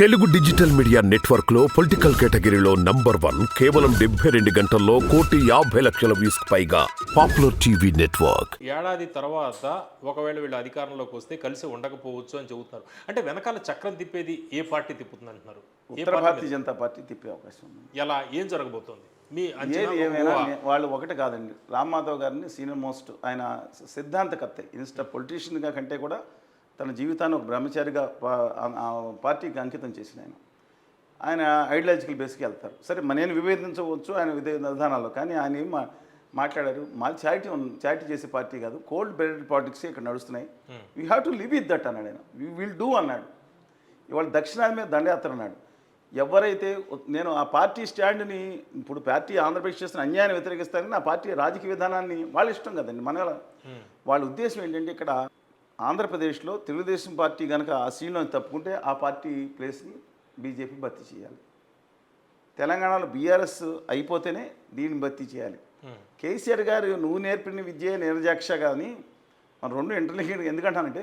Telugu digital media నెట్వర్క్లో political కేటగిరీలో number one కేవలం డెబ్బై రెండు గంటల్లో కోటి యాభై లక్షల వ్యూస్ పైగా పాపులర్ టీవీ నెట్వర్క్. ఏడాది తర్వాత ఒకవేళ వీళ్ళు అధికారంలోకి వస్తే కలిసి ఉండకపోవచ్చు అని చెబుతున్నారు. అంటే వెనకాల చక్రం తిప్పేది ఏ పార్టీ తిప్పుతుంది అంటున్నారు ఉత్తర భారతీయ జనతా పార్టీ తిప్పే అవకాశం ఉంది? ఎలా? ఏం జరగబోతోంది? మీ ఏమైనా వాళ్ళు ఒకటి కాదండి. రామ్ మాధవ్ గారిని సీనియర్ మోస్ట్ ఆయన సిద్ధాంతకర్త ఇన్స్టా పొలిటీషియన్గా కంటే కూడా తన జీవితాన్ని ఒక బ్రహ్మచారిగా పార్టీకి అంకితం చేసిన ఆయన. ఆయన ఐడియాలజికల్ బేస్కి వెళ్తారు. సరే నేను విభేదించవచ్చు ఆయన విధే విధానాల్లో. కానీ ఆయన ఏం మా మాట్లాడారు మాది చారిటీ చారిటీ చేసే పార్టీ కాదు కోల్డ్ బ్లడెడ్ పాలిటిక్స్ ఇక్కడ నడుస్తున్నాయి. We have to live it that అన్నాడు ఆయన. వీ విల్ డూ అన్నాడు. ఇవాళ దక్షిణాది మీద దండయాత్ర అన్నాడు. ఎవరైతే నేను ఆ పార్టీ స్టాండ్ని ఇప్పుడు పార్టీ ఆంధ్రప్రదేశ్ చేసిన అన్యాయాన్ని వ్యతిరేకిస్తారని ఆ పార్టీ రాజకీయ విధానాన్ని వాళ్ళ ఇష్టం కదండి మన వాళ్ళ ఉద్దేశం ఏంటంటే ఇక్కడ ఆంధ్రప్రదేశ్లో తెలుగుదేశం పార్టీ కనుక ఆ సీన్లో తప్పుకుంటే ఆ పార్టీ ప్లేస్ని బీజేపీ భర్తీ చేయాలి. తెలంగాణలో బీఆర్ఎస్ అయిపోతేనే దీన్ని భర్తీ చేయాలి. కేసీఆర్ గారు నువ్వు నేర్పిన విద్య నిర్జాక్ష కానీ మన రెండు ఇంటర్లింక్ ఎందుకంటానంటే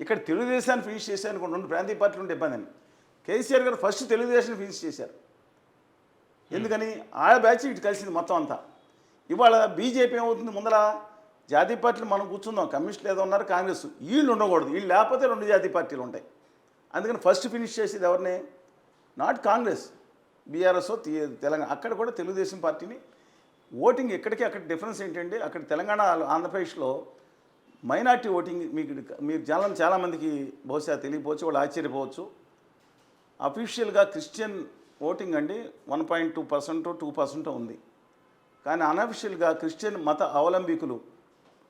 ఇక్కడ తెలుగుదేశాన్ని ఫినిష్ చేశాను రెండు ప్రాంతీయ పార్టీలు ఉంటే ఇబ్బంది అని కేసీఆర్ గారు ఫస్ట్ తెలుగుదేశాన్ని ఫినిష్ చేశారు. ఎందుకని? ఆడ బ్యాచ్ ఇటు కలిసింది మొత్తం అంతా. ఇవాళ బీజేపీ ఏమవుతుంది ముందర జాతీయ పార్టీలు మనం కూర్చుందాం కమ్యూనిస్టులు ఏదో ఉన్నారు కాంగ్రెస్. వీళ్ళు ఉండకూడదు. వీళ్ళు లేకపోతే రెండు జాతీయ పార్టీలు ఉంటాయి. అందుకని ఫస్ట్ ఫినిష్ చేసేది ఎవరిని? నాట్ కాంగ్రెస్ బీఆర్ఎస్ తెలంగాణ అక్కడ కూడా తెలుగుదేశం పార్టీని. ఓటింగ్ ఎక్కడికి అక్కడ డిఫరెన్స్ ఏంటంటే అక్కడ తెలంగాణ ఆంధ్రప్రదేశ్లో మైనార్టీ ఓటింగ్ మీకు మీరు జనం చాలామందికి బహుశా తెలియపోవచ్చు వాళ్ళు ఆశ్చర్యపోవచ్చు. అఫీషియల్గా క్రిస్టియన్ ఓటింగ్ అండి one point two percent two percent ఉంది. కానీ అనఫిషియల్గా క్రిస్టియన్ మత అవలంబికులు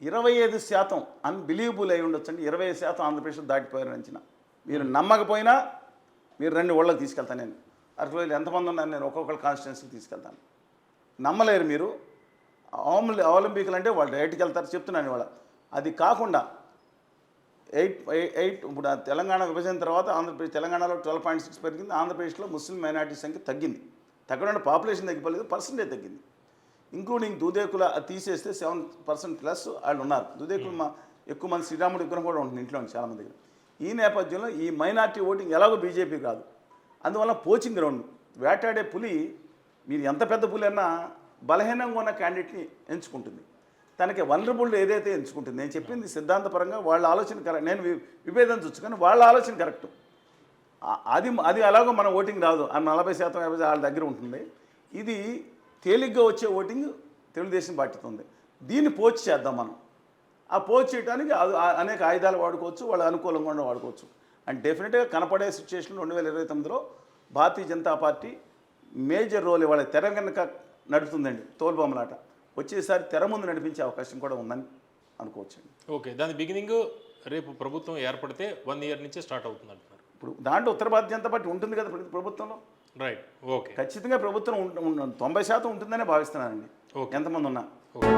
ఇరవై ఐదు శాతం అన్బిలీవబుల్ అయి ఉండొచ్చండి. ఇరవై ఐదు శాతం ఆంధ్రప్రదేశ్ దాటిపోయారు అంచిన. మీరు నమ్మకపోయినా మీరు రెండు ఓళ్ళకి తీసుకెళ్తాను నేను. అరవై ఎంతమంది ఉన్నారు? నేను ఒక్కొక్కరు కాన్స్టిట్యున్సీకి తీసుకెళ్తాను. నమ్మలేరు మీరు. అవలంబి అవలంబికులు అంటే వాళ్ళు రైట్కి వెళ్తారు చెప్తున్నాను ఇవాళ. అది కాకుండా ఎయిట్ ఎయిట్ ఇప్పుడు తెలంగాణ విభజన తర్వాత ఆంధ్రప్రదేశ్ తెలంగాణలో ట్వెల్వ్ పాయింట్ సిక్స్ పెరిగింది. ఆంధ్రప్రదేశ్లో ముస్లిం మైనార్టీ సంఖ్య తగ్గింది. తగ్గడం పాపులేషన్ తగ్గిపోలేదు పర్సెంటేజ్ తగ్గింది. ఇంక్లూడింగ్ దూదేకుల తీసేస్తే సెవెన్ పర్సెంట్ ప్లస్ వాళ్ళు ఉన్నారు. దూదేకులు మా ఎక్కువ మంది శ్రీరాముడు విగ్రహం కూడా ఉంటుంది ఇంట్లో చాలా మంది దగ్గర ఈ నేపథ్యంలో ఈ మైనార్టీ ఓటింగ్ ఎలాగో బీజేపీ కాదు. అందువల్ల పోచింగ్ గ్రౌండ్ వేటాడే పులి మీరు ఎంత పెద్ద పులి అన్నా బలహీనంగా ఉన్న క్యాండిడేట్ని ఎంచుకుంటుంది. తనకి వనరబుల్ ఏదైతే ఎంచుకుంటుంది నేను చెప్పింది సిద్ధాంతపరంగా వాళ్ళ ఆలోచన కరెక్ట్ నేను వి- విభేదించవచ్చు కానీ వాళ్ళ ఆలోచన కరెక్ట్. అది అది అలాగో మన ఓటింగ్ రాదు. ఆ నలభై శాతం యాభై శాతం వాళ్ళ దగ్గర ఉంటుంది. ఇది తేలిగ్గా వచ్చే ఓటింగ్ తెలుగుదేశం పార్టీతో ఉంది దీన్ని పోచి చేద్దాం మనం. ఆ పోచి చేయడానికి అనేక ఆయుధాలు వాడుకోవచ్చు వాళ్ళ అనుకూలంగా కూడా వాడుకోవచ్చు. అండ్ డెఫినెట్గా కనపడే సిచ్యువేషన్ రెండు వేల ఇరవై తొమ్మిదిలో Bharatiya Janata party major role ఇవాళ తెర వెనుక నడుపుతుందండి తోలుబొమ్మలాట. వచ్చేసారి తెర ముందు నడిపించే అవకాశం కూడా ఉందని అనుకోవచ్చండి. ఓకే దాని బిగినింగ్ రేపు ప్రభుత్వం ఏర్పడితే వన్ ఇయర్ నుంచే స్టార్ట్ అవుతుంది అంటున్నారు ఇప్పుడు దాంట్లో ఉత్తర భారతీయ జనతా పార్టీ ఉంటుంది కదా ప్ర- ప్రభుత్వంలో? రైట్ ఓకే ఖచ్చితంగా ప్రభుత్వం తొంభై శాతం ఉంటుందనే భావిస్తున్నానండి. ఓకే. ఎంతమంది ఉన్నా. ఓకే